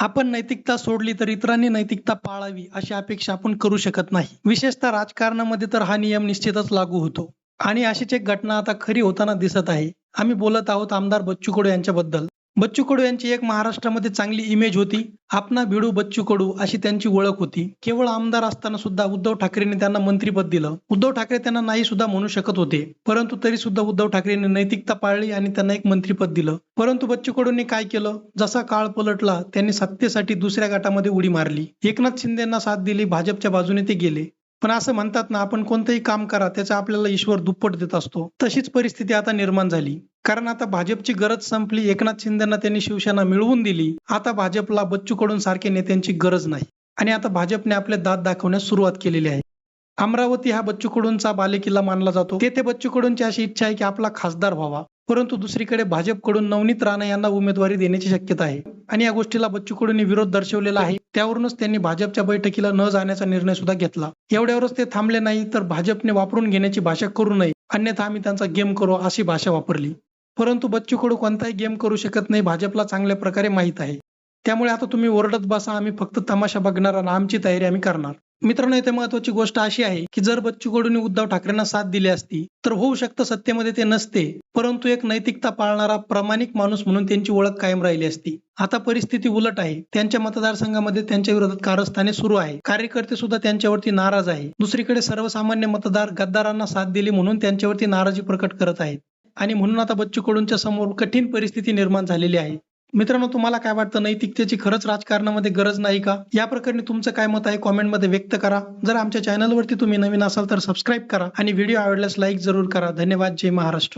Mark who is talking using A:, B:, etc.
A: आपण नैतिकता सोडली तर इतरांनी नैतिकता पाळावी अशी अपेक्षा आपण करू शकत नाही. विशेषतः राजकारणामध्ये तर हा नियम निश्चितच लागू होतो. आणि अशीच एक घटना आता खरी होताना दिसत आहे. आम्ही बोलत आहोत आमदार बच्चू कडू यांच्याबद्दल. बच्चू कडू यांची एक महाराष्ट्रामध्ये चांगली इमेज होती. आपणा भिडू बच्चू कडू अशी त्यांची ओळख होती. केवळ आमदार असताना सुद्धा उद्धव ठाकरेंनी त्यांना मंत्रीपद दिलं. उद्धव ठाकरे त्यांना नाही सुद्धा म्हणू शकत होते. परंतु तरी सुद्धा उद्धव ठाकरेंनी नैतिकता पाळली आणि त्यांना एक मंत्रीपद दिलं. परंतु बच्चू कडूंनी काय केलं? जसा काळ पलटला त्यांनी सत्तेसाठी दुसऱ्या गटामध्ये उडी मारली. एकनाथ शिंदेना साथ दिली भाजपच्या बाजूने ते गेले. पण असं म्हणतात ना आपण कोणतंही काम करा त्याचा आपल्याला ईश्वर दुप्पट देत असतो. तशीच परिस्थिती आता निर्माण झाली. कारण आता भाजपची गरज संपली एकनाथ शिंदेना त्यांनी शिवसेना मिळवून दिली. आता भाजपला बच्चू कडून सारख्या नेत्यांची गरज नाही. आणि आता भाजपने आपले दात दाखवण्यास सुरुवात केलेली आहे. अमरावती हा बच्चू कडूंचा बालेकिल्ला मानला जातो. तेथे बच्चू कडूंची अशी इच्छा आहे की आपला खासदार व्हावा. परंतु दुसरीकडे भाजपकडून नवनीत राणा यांना उमेदवारी देण्याची शक्यता आहे. आणि या गोष्टीला बच्चू कडूंनी विरोध दर्शवलेला आहे. त्यावरूनच त्यांनी भाजपच्या बैठकीला न जाण्याचा निर्णय सुद्धा घेतला. एवढ्यावरच ते थांबले नाही तर भाजपने वापरून घेण्याची भाषा करू नये. अन्यथा आम्ही त्यांचा गेम करू अशी भाषा वापरली. परंतु बच्चू कडू कोणताही गेम करू शकत नाही. भाजपला चांगल्या प्रकारे माहीत आहे. त्यामुळे आता तुम्ही ओरडत बसा. आम्ही फक्त तमाशा बघणार आणि आमची तयारी आम्ही करणार. मित्रांनो इथे महत्वाची गोष्ट अशी आहे की जर बच्चू कडूंनी उद्धव ठाकरेंना साथ दिली असती तर होऊ शकतं सत्तेमध्ये ते नसते. परंतु एक नैतिकता पाळणारा प्रामाणिक माणूस म्हणून त्यांची ओळख कायम राहिली असती. आता परिस्थिती उलट आहे. त्यांच्या मतदारसंघामध्ये त्यांच्या विरोधात कारस्थाने सुरू आहे. कार्यकर्ते सुद्धा त्यांच्यावरती नाराज आहे. दुसरीकडे सर्वसामान्य मतदार गद्दारांना साथ दिली म्हणून त्यांच्यावरती नाराजी प्रकट करत आहेत. आणि म्हणून आता बच्चू कडूंच्या समोर कठीण परिस्थिती निर्माण झालेली आहे. मित्रांनो तुम्हाला काय वाटतं? नैतिकतेची खरंच राजकारणामध्ये गरज नाही का? या प्रकरणी तुमचं काय मत आहे? कॉमेंटमध्ये व्यक्त करा. जर आमच्या चॅनलवरती तुम्ही नवीन असाल तर सबस्क्राईब करा आणि व्हिडिओ आवडल्यास लाईक जरूर करा. धन्यवाद. जय महाराष्ट्र.